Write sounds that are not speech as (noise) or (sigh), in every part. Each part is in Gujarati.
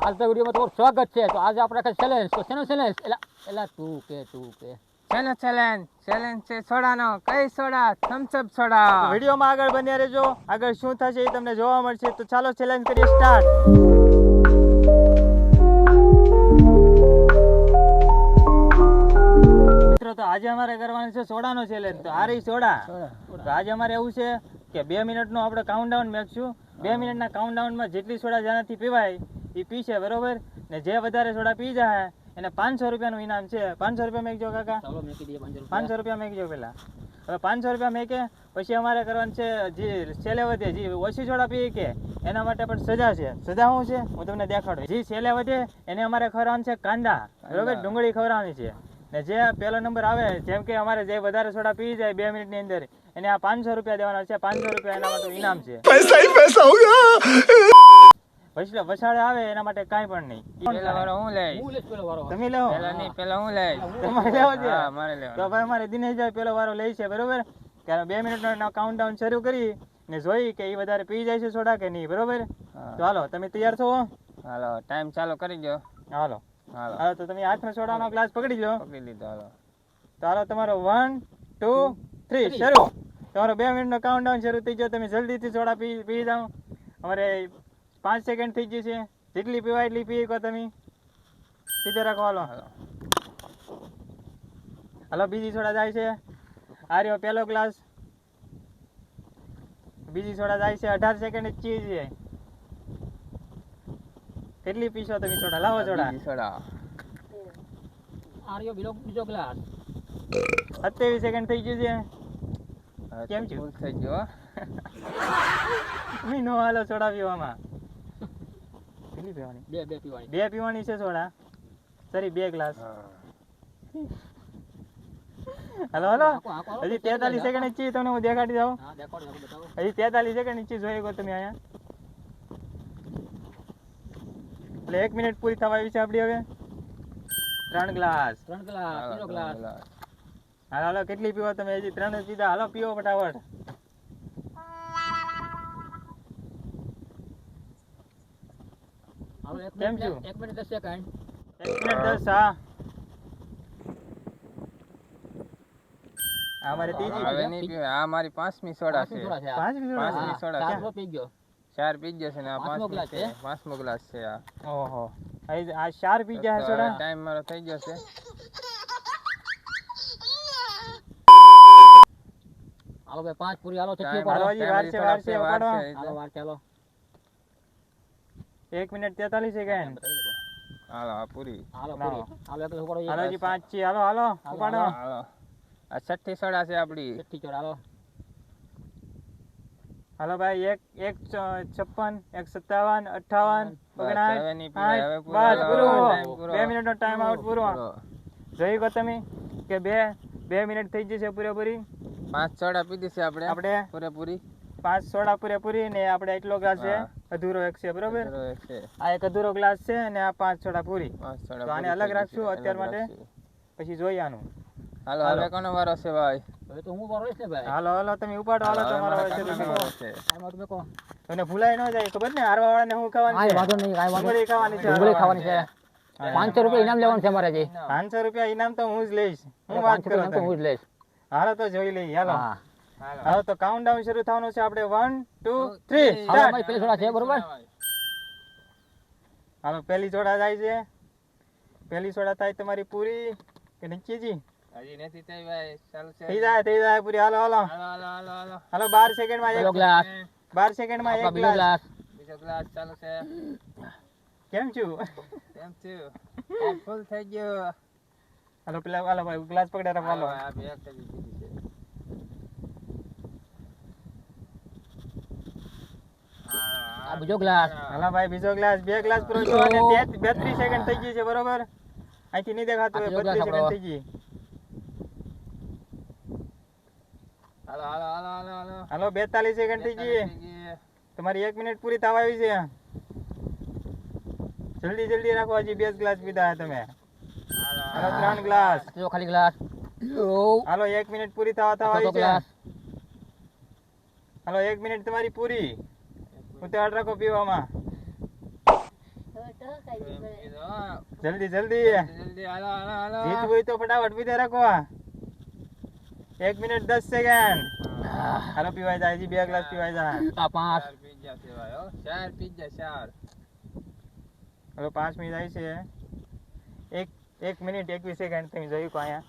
આજના વિડીયોમાં તમારું સ્વાગત છે. તો આજે આપણે કઈ ચેલેન્જ તો શેનો ચેલેન્જ એલા એલા તું કે તું કે. ચેલો ચેલેન્જ ચેલેન્જ છે સોડાનો. કઈ સોડા? થમ્સઅપ સોડા. વિડીયોમાં આગળ બન્યા રહેજો. આગળ શું થશે એ તમને જોવા મળશે. તો ચાલો ચેલેન્જ કરીએ સ્ટાર્ટ મિત્રો તો આજે અમારે કરવાનું છે સોડાનો ચેલેન્જ તો આ રહી સોડા તો આજે અમારે એવું છે કે બે મિનિટનો આપણે કાઉન્ટડાઉન મેકશું બે મિનિટના કાઉન્ટડાઉનમાં જેટલી સોડા જેનાથી પીવાય એ પીશે બરોબર? ને જે વધારે સોડા પી જાય એને પાંચસો રૂપિયાનું ઇનામ છે. પાંચસો રૂપિયા મેકજો કાકા. ચાલો મેકી દઈએ પાંચસો રૂપિયા. મેકજો પેલા. હવે પાંચસો રૂપિયા મેકે પછી અમારે કરવાનું છે જે છેલ્લે વધે જે ઓછી સોડા પી કે એના માટે પણ સજા છે. સજા શું છે? હું તમને દેખાડું. જે છેલ્લે વધે એને અમારે ખવડાવવાનું છે કાંદા. બરોબર? ડુંગળી ખવડાવવાની છે. ને જે પહેલો નંબર આવે જેમ કે અમારે જે વધારે સોડા પી જાય બે મિનિટની અંદર એને આ પાંચસો રૂપિયા દેવાના છે. પાંચસો રૂપિયા એના માટે ઇનામ છે. પછી વસાડે આવે એના માટે કાઈ પણ નહીં. પેલા વારો હું લઈ હું લઈશ પેલો વારો તમે લેવો. પેલા નહીં પેલા હું લઈ તમારે લેવો છે. હા મારે તો લેવાનો ભાઈ અમારે દિનેશભાઈ પેલો વારો લઈ છે બરોબર? ત્યારે બે મિનિટનો કાઉન્ટડાઉન શરૂ કરી ને જોઈ કે એ વધારે પી જાય છે સોડા કે નહીં બરોબર? તો હાલો તમે તૈયાર છો? હાલો ટાઈમ ચાલુ કરી દો હાલો. હાલો. હાલો તો તમે હાથમાં સોડાનો ગ્લાસ પકડી લો. પકડી લીધો હાલો. તો હાલો તમારો વન ટુ થ્રી શરૂ. તમારો બે મિનિટનો કાઉન્ટડાઉન શરૂ થઈ ગયો. તમે જલ્દીથી સોડા પી પી જાઓ. અમારે પાંચ સેકન્ડ થઈ ગઈ છે. જેટલી પીવાય એટલી પી શકો તમે. સીધે રાખવાનો હાલો. હાલો બીજી સોડા જાય છે. આ રહ્યો પહેલો ગ્લાસ. બીજી સોડા જાય છે. અઢાર સેકન્ડ જ ચીજ છે. કેટલી પીશો તમે સોડા? લાવો સોડા. સોડા. આ રહ્યો બીજો બીજો ગ્લાસ. સત્યાવીસ સેકન્ડ થઈ ગયું છે. કેમ છે? થઈ ગયો (laughs) મી નો હાલો સોડા પીવામાં. કેટલી પીવાની? બે બે પીવાની. બે પીવાની છે સોડા? સરી બે ગ્લાસ. હલો હાલો. હજી તેતાલીસ સેકન્ડની ચીજ તમને હું દેખાડી દઉં. હા દેખાડો દેખાડો, બતાવો. હજી તેતાલીસ સેકન્ડ ચીજ જોઈ ગયો તમે અહીંયા. એટલે એક મિનિટ પૂરી થવા આવી છે આપણી હવે. ત્રણ ગ્લાસ. ત્રણ ગ્લાસ હાલો, ગ્લાસ. હાલો. હાલો હાલો કેટલી પીવો તમે? હજી ત્રણ જ પીધા. હાલો પીવો ફટાફટ. હાલો એક કેમ મિનિટ છું? એક મિનિટ દસ સેકન્ડ એક મિનિટ દસ હા. આ મારે ત્રીજી? હવે નહીં પીવે આ મારી પાંચમી સોડા છે. પાંચમી સોડા છે આ. પાંચમી સોડા પાંચમી છે? સોડા ચાર છે. સો પી ગયો. ચાર પી ગયો છે ને આ પાંચમો પાંચમી ગ્લાસ છે છે? પાંચમો ગ્લાસ છે આ. ઓહો. અહીં આ ચાર પી ગયા તો હવે સોડા? ટાઈમ મારો થઈ ગયો છે. હાલો ભાઈ પાંચ પૂરી હાલો છઠ્ઠી ટાઈમ ઉપાડો હાલો, હજી વાર છે, વાર છે, વાર ઉપાડો. છે, હાલો વાર ચાલો એક મિનિટ તેતાલીસ સેકન્ડ હાલો આ પૂરી. હાલો લાવો. પૂરી. હાલો એક ઉપાડો હાલો હજી પાંચ છે. હાલો હાલો હાલો, ઉપાડો. હાલો. આ છઠ્ઠી સોડા છે આપડી. છઠ્ઠી ચોર હાલો. હાલો ભાઈ એક એક ચ- છપ્પન એક સત્તાવન અઠાવન બસ, ઓગણાઠ હવે નહીં પીવાય, હવે આઠ, પૂરો, બસ હવે પૂરું. time પૂરો. બે મિનિટનો ટાઈમ આઉટ પૂરો. પૂરો. જોઈ ગયો તમે કે બે બે મિનિટ થઈ જશે પૂરેપૂરી? પાંચ સોડા પીધી છે આપણે. આપણે પૂરેપૂરી. પાંચ સોડા પૂરેપૂરી ને આપણે એટલો ગ્લાસ છે. હા. અધૂરો એક છે બરોબર? અધૂરો એક છે. આ એક અધૂરો ગ્લાસ છે અને આ પાંચ છોડા પૂરી. તો આને અલગ રાખશું અત્યાર માટે? પછી જોઈએ આનું. હાલો. હવે કોનો વારો છે ભાઈ? હવે તો હું ઉપાડો છે ભાઈ? હાલો હાલો તમે ઉપાડો. હાલો તમારો. વારો છે. આઉટ મેકો તને ભૂલાય ન જાય ખબર ને? હારવા વાળાને હું ખાવાની છે? વાંધો નહીં કાઈ વાંધો ખાવાની છે ડુંગળી ખાવાની છે. પાંચસો રૂપિયા ઇનામ લેવાનું છે અમારે હજી. પાંચસો રૂપિયા ઇનામ તો હું જ લઈશ. હું વાત કરું તો હું જ લઈશ. હાલો તો જોઈ લઈએ. હાલો. હા. હાલો. હાલો તો કાઉન્ટડાઉન શરૂ થવાનું છે આપણે one two Two, three three. પેલી જોડા છે બરોબર? હાલો પેલી જોડા જાય છે. પેલી જોડા થાય તમારી પૂરી કે નીચેજી હજી નથી થઈ ભાઈ ચાલુ છે. થઈ જાય થઈ જાય પૂરી. હાલો હાલો. હાલો હાલો હાલો હાલો. હાલો બાર સેકન્ડમાં એક ગ્લાસ બાર સેકન્ડમાં એક ગ્લાસ બીજો ગ્લાસ ચાલુ છે. કેમ છું? કેમ છું? ફૂલ થઈ ગયો. હાલો પેલા હાલો ભાઈ ગ્લાસ પકડે રાખો હાલો. હાલો આ બે જ પીધી છે આ બીજો ગ્લાસ. હાલો ભાઈ બીજો ગ્લાસ. બે ગ્લાસ પૂરો છો અને બેત્રીસ સેકન્ડ થઈ ગઈ છે બરોબર? અહીંથી નહીં દેખાતું આ હોય બીજો બત્રીસ glass સેકન્ડ થઈ ગઈ હાલો હાલો હાલો હાલો હાલો. હાલો બેતાલીસ સેકન્ડ થઈ ગઈ. થઈ ગઈ. તમારી એક મિનિટ પૂરી થવા આવી છે. જલ્દી જલ્દી રાખો હજી બે જ ગ્લાસ પીધા તમે. હાલો હાલો ત્રણ ગ્લાસ. ત્રીજો ખાલી ગ્લાસ. હાલો એક મિનિટ પૂરી થવા થવા ચોથો આવી છે. ગ્લાસ. હાલો એક મિનિટ તમારી પૂરી. ઉતાવળ રાખો પીવામાં જલ્દી જલ્દી. જલ્દી હાલો હાલો હાલો જીતવું હોય તો ફટાફટ પીધે રાખો. એક મિનિટ દસ સેકન્ડ. હાલો, પીવાય જાય, હજી બે ગ્લાસ પીવાય જાય. આ પાંચ ચાર પીઝા સેવાય હો ચાર પીઝા ચાર હવે પાંચ મિનિટ આવી છે. એક એક મિનિટ, એકવીસ સેકન્ડ તમે જોયું કો અહીંયા.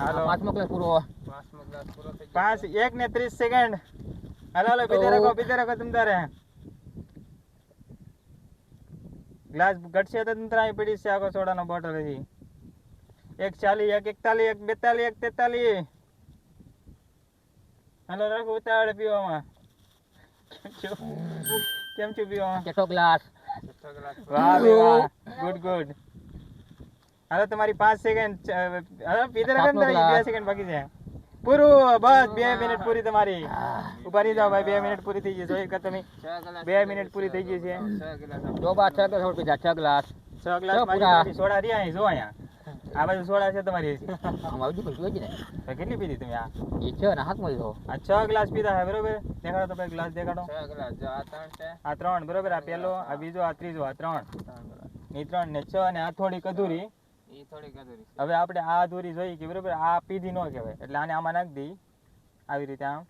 હાલો. પાંચમો ક્લાસ પૂરો. પાંચમો ગ્લાસ પૂરો થઈ ગયો પાંચ એક ને ત્રીસ સેકન્ડ હાલો હાલો પીધે તો- રાખો પીધે રાખો તમ તારે ગ્લાસ ઘટશે તો તમ તારે પડી છે આખો સોડાનો બોટલ હજી એક ચાલી એક એકતાલી એક બેતાલી એક તેતાલી હાલો રાખો ઉતાવળે પીવામાં કેમ છો કેમ છો પીવામાં કેટલો ગ્લાસ છઠ્ઠો ગ્લાસ વાહ બે વાહ ગુડ ગુડ હાલો તમારી પાંચ સેકન્ડ હાલો પીધે રાખો ને તારે હજી બે સેકન્ડ બાકી છે પૂરું બસ બે મિનિટ પૂરી તમારી. ઊભા રહી જાઓ ભાઈ બે મિનિટ પૂરી થઈ ગઈ જોઈ કે તમે. બે મિનિટ પૂરી થઈ ગઈ છે. છ ગ્લાસ. જો બા છ ગ્લાસ પીધા છ ગ્લાસ. છ ગ્લાસ મારી પૂરા. સોડા રહ્યા અહીં જો અહીંયા. આ બાજુ સોડા છે તમારી. આવજો પછી ને કેટલી પીધી તમે આ? એ છે ને હાથમાં લીધો. આ છ ગ્લાસ પીધા છે બરોબર? દેખાડો તો ભાઈ ગ્લાસ દેખાડો. છ ગ્લાસ જો આ ત્રણ છે. આ ત્રણ બરોબર? આ પહેલો આ બીજો આ ત્રીજો આ ત્રણ. એ ત્રણ ને છ અને આ થોડી અધૂરી. ઈ થોડીક અધૂરી છે. હવે આપણે આ અધૂરી જોઈ કે બરોબર આ પીધી ન કહેવાય. એટલે આને આમાં નાખી દઈ આવી રીતે આમ.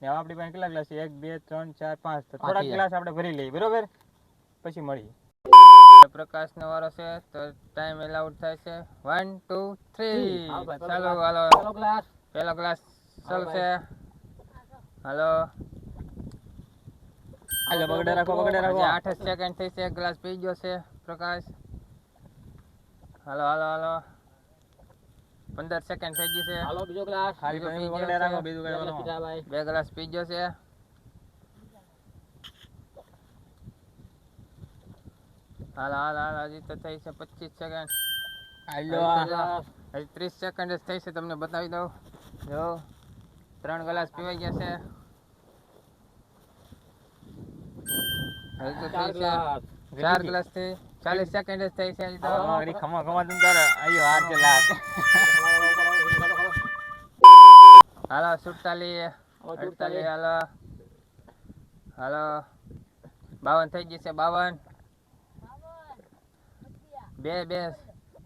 ને હવે આપણી પાસે કેટલા ગ્લાસ છે? એક બે ત્રણ ચાર પાંચ. તો થોડાક પાંચી ગ્લાસ આપણે ભરી લઈએ. બરોબર? પછી મળીએ. પ્રકાશનો વારો છે તો ટાઈમ એલાઉડ થાય છે. વન ટુ થ્રી હાલો ભાઈ, ચાલો પેલો હાલો. કેટલો ગ્લાસ. પેલો ગ્લાસ ચાલશે હાલો. હાલો બગડે રાખો બગડે રાખો. હજી આઠ જ સેકન્ડ થઈ છે. એક ગ્લાસ પી ગયો છે પ્રકાશ. હાલો હાલો હાલો. પંદર સેકન્ડ થઈ ગઈ છે. હાલો બીજો ગ્લાસ ખાલી બીજો તમે પી બગડે ગયો રાખો. બીજું કઈ બે ગ્લાસ પી ગયો છે. હાલો હાલો હાલો. હજી તો થઈ છે પચીસ સેકન્ડ હાલો હજી ત્રીસ સેકન્ડ જ થઈ છે તમને બતાવી દઉં. જો ત્રણ ગ્લાસ પીવાઈ ગયા છે. હજી તો થઈ છે. ચાર ગ્લાસથી ચાલીસ સેકન્ડ જ થઈ છે તો. ખમા ખમા તું તારે. આયો હાર છે લાત હાલો સુડતાલી અડતાલી હાલો. હાલો. બાવન થઈ ગઈ છે બાવન. બે બે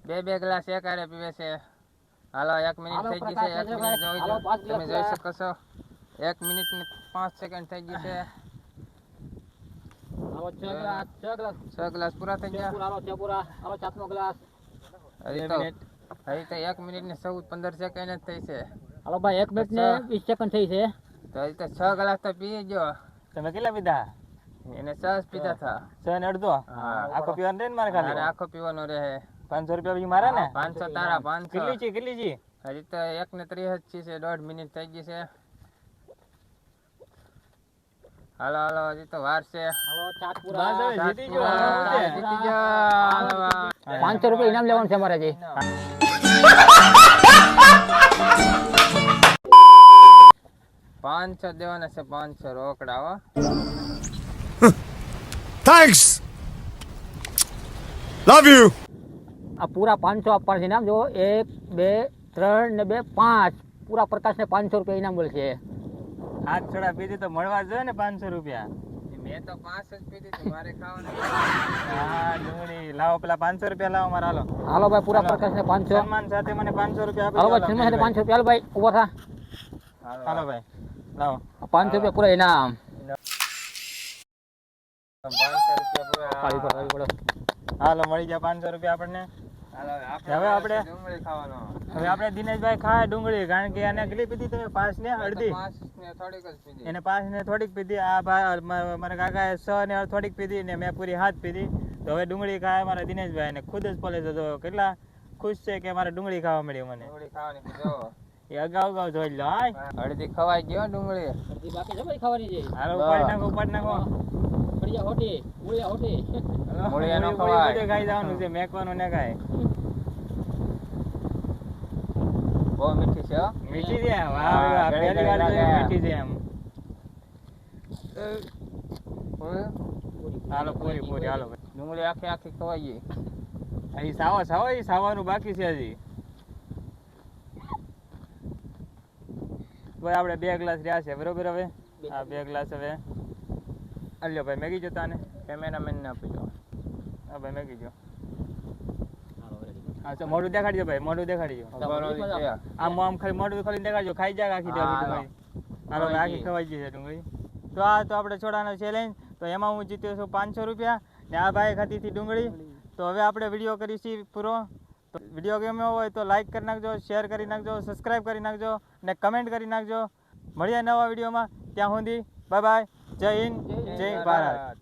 બે બે ગ્લાસ એક હારે પીવે છે. હાલો એક મિનિટ થઈ ગઈ છે એક મિનિટ જોઈ તમે જોઈ શકો છો. એક મિનિટ ને પાંચ સેકન્ડ થઈ ગઈ છે. છ ગ્લાસ છ ગ્લાસ. છ ગ્લાસ પૂરા થઈ ગયા? પૂરા હાલો છ પૂરા હાલો સાતમો ગ્લાસ. હજી તો એક મિનિટ ને ચૌદ પંદર સેકન્ડ જ થઈ છે. હાલો ભાઈ એક મિનિટ ને વીસ સેકન્ડ થઈ છે. તો હજી તો છ ગ્લાસ તો પી ગયો. તમે કેટલા પીધા? એને છ પીધા હતા. છ ને અડધો? આખો પીવાનું રહે મારે મારે ખાલી? આખો પીવાનો રહે. પાંચસો રૂપિયા પછી મારા ને? પાંચસો તારા પાંચસો. કેટલી છે કેટલી છે? હજી તો એક ને ત્રીસ જ છે દોઢ મિનિટ થઈ ગઈ છે. હાલો હાલો હજી તો વાર છે. પાંચસો રૂપિયા ઇનામ લેવાનું છે અમારે જે પાંચસો દેવાના છે પાંચસો રોકડા હો. Thanks. Love you. આ પૂરા પાંચસો આપવાના છે ઇનામ જો એક બે ત્રણ ને બે પાંચ. પૂરા પ્રકાશને પાંચસો રૂપિયા ઇનામ મળશે. હાથ છોડા પીધી તો મળવા જોઈએ ને પાંચસો રૂપિયા. મેં તો પાંચ જ પીધી હતી મારે ખાવાનું. હા ડુંગળી. લાવો પેલા પાંચસો રૂપિયા લાવો મારા હાલો. હાલો ભાઈ પૂરા પાંચસો. સન્માન સાથે મને પાંચસો રૂપિયા હાલો ભાઈ દો, સાથે પાંચસો રૂપિયા હાલો ભાઈ ઊભો થા. હાલો ભાઈ. લાવો. પાંચસો રૂપિયા પૂરા ઇનામ. હાલો મળી ગયા પાંચસો રૂપિયા આપણને. હવે આપણે- હવે આપણે દિનેશભાઈ ખાય ડુંગળી કારણ કે એને કેટલી પીધી તમે? પાંચ ને અડધી? પાંચ ને થોડીક જ પીધી. એને પાંચ ને થોડીક પીધી. આ ભા- મ- મારા કાકાએ છ ને થોડીક પીધી ને મેં પૂરી હાથ પીધી. તો હવે ડુંગળી ખાય મારા દિનેશભાઈ ને ખુદ જ પોલે છે તો કેટલા ખુશ છે કે મારે ડુંગળી ખાવા મળી મને. ડુંગળી ખાવાની એ અગાઉ અગાઉ જોઈ લો હા અડધી ખવાઈ ગયો ડુંગળી. બાકી ખવાની છે. હાલો ઉપાડી નાખો ઉપાડી નાખો. ફળિયા હોટી નો ખવાય. બધે ખાઈ જવાનું છે મેકવાનું ને ખાય બહુ મીઠી છે મીઠી છે વાહ હા, વાહ ગળી પહેલી વાર ગળી જોયું લાગે. મીઠી છે એમ. હાલો પૂરી પૂરી હાલો. ડુંગળી આખી આખી ખવાઈ ગઈ. અહીં સાવા સાવા એ સાવાનું બાકી છે હજી. આપણે બે ગ્લાસ રહ્યા છે બરોબર હવે? આ બે ગ્લાસ હવે. અલ્યો ભાઈ મેગી જતા ને? કેમેરામેનને આપી દો. હા ભાઈ મેગી જો. અચ્છા મોઢું દેખાડજો ભાઈ મોઢું દેખાડજો. આમ આમ ખાલી મોઢું ખોલીને દેખાડજો. ખાઈ જાય આખી ડુંગળી હાલો. આખી ખવાઈ જશે છે ડુંગળી તો આ તો આપણે છોડાનો ચેલેન્જ તો એમાં હું જીત્યો છું પાંચસો રૂપિયા. ને આ ભાઈ ખાતીથી હતી ડુંગળી. તો હવે આપણે વીડિયો કરીશું પૂરો. તો વીડિયો ગમ્યો હોય તો લાઈક કરી નાખજો શેર કરી નાખજો સબસ્ક્રાઈબ કરી નાખજો ને કમેન્ટ કરી નાખજો. મળીએ નવા વિડીયોમાં ત્યાં સુધી બાય બાય જય હિન્દ જય ભારત.